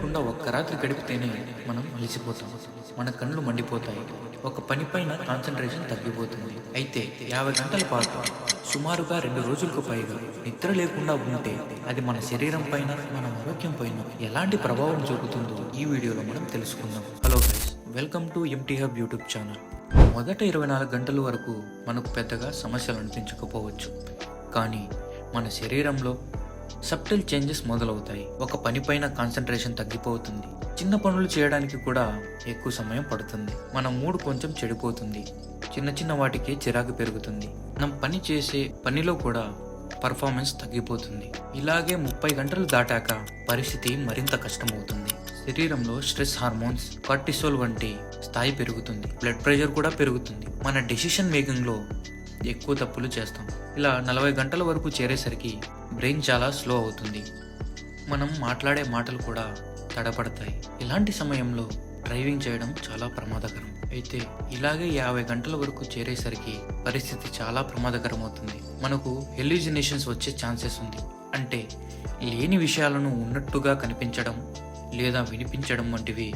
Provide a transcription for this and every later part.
లేకుండా ఒక్క రాత్రి గడిపితేనే మనం అలిసిపోతాం. మన కళ్ళు మండిపోతాయి. ఒక పనిపైన కాన్సన్ట్రేషన్ తగ్గిపోతుంది. అయితే యాభై గంటల పాటు సుమారుగా రెండు రోజులకు పైగా నిద్ర లేకుండా ఉంటే అది మన శరీరం పైన మన ఆరోగ్యం పైన ఎలాంటి ప్రభావం చూపుతుందో ఈ వీడియోలో మనం తెలుసుకుందాం. Hello guys welcome to MT hub YouTube channel మొదట ఇరవై నాలుగు గంటల వరకు మనకు పెద్దగా సమస్యలు అనిపించకపోవచ్చు. కానీ మన శరీరంలో సబ్టిల్ చేంజెస్ మొదలవుతాయి. ఒక పనిపైన కాన్సన్ట్రేషన్ తగ్గిపోతుంది. చిన్న పనులు చేయడానికి కూడా ఎక్కువ సమయం పడుతుంది. మన మూడ్ కొంచెం చెడిపోతుంది. చిన్న చిన్న వాటికి చిరాకు పెరుగుతుంది. మనం పని చేసే పనిలో కూడా పర్ఫార్మెన్స్ తగ్గిపోతుంది. ఇలాగే ముప్పై గంటలు దాటాక పరిస్థితి మరింత కష్టమవుతుంది. శరీరంలో స్ట్రెస్ హార్మోన్స్ కార్టిసోల్ వంటి స్థాయి పెరుగుతుంది. బ్లడ్ ప్రెషర్ కూడా పెరుగుతుంది. మన డెసిషన్ మేకింగ్లో ఎక్కువ తప్పులు చేస్తాం. ఇలా నలభై గంటల వరకు చేరేసరికి బ్రెయిన్ చాలా స్లో అవుతుంది. మనం మాట్లాడే మాటలు కూడా తడపడతాయి. ఇలాంటి సమయంలో డ్రైవింగ్ చేయడం చాలా ప్రమాదకరం. అయితే ఇలాగే యాభై గంటల వరకు చేరేసరికి పరిస్థితి చాలా ప్రమాదకరం అవుతుంది మనకు హెల్యూజినేషన్స్ వచ్చే ఛాన్సెస్ ఉంది. అంటే లేని విషయాలను ఉన్నట్టుగా కనిపించడం లేదా వినిపించడం వంటివి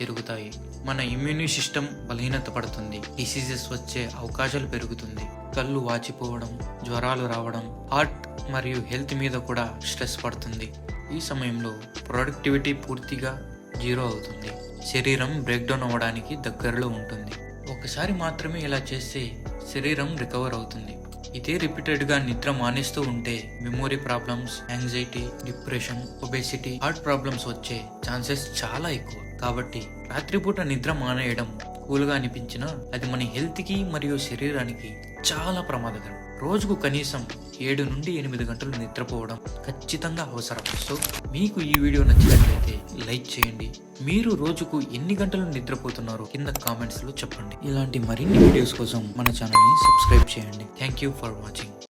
జరుగుతాయి. మన ఇమ్యూని సిస్టమ్ బలహీనత పడుతుంది. డిసీజెస్ వచ్చే అవకాశాలు పెరుగుతుంది. కళ్ళు వాచిపోవడం జ్వరాలు రావడం హార్ట్ మరియు హెల్త్ మీద కూడా స్ట్రెస్ పడుతుంది. ఈ సమయంలో ప్రొడక్టివిటీ పూర్తిగా జీరో అవుతుంది. శరీరం బ్రేక్డౌన్ అవ్వడానికి దగ్గరలో ఉంటుంది. ఒకసారి మాత్రమే ఇలా చేస్తే శరీరం రికవర్ అవుతుంది. ఇదే రిపీటెడ్గా నిద్ర మానేస్తూ ఉంటే memory problems anxiety depression obesity heart problems వచ్చే ఛాన్సెస్ చాలా ఎక్కువ. కాబట్టి రాత్రిపూట నిద్ర మానేయడం కూల్గా అనిపించినా అది మన హెల్త్కి మరియు శరీరానికి చాలా ప్రమాదకరం. రోజుకు కనీసం ఏడు నుండి ఎనిమిది గంటలు నిద్రపోవడం ఖచ్చితంగా అవసరం. సో మీకు ఈ వీడియో నచ్చినట్లయితే లైక్ చేయండి. మీరు రోజుకు ఎన్ని గంటలు నిద్రపోతున్నారో కింద కామెంట్స్లో చెప్పండి. ఇలాంటి మరిన్ని వీడియోస్ కోసం మన ఛానల్ని సబ్స్క్రైబ్ చేయండి. Thank you for watching.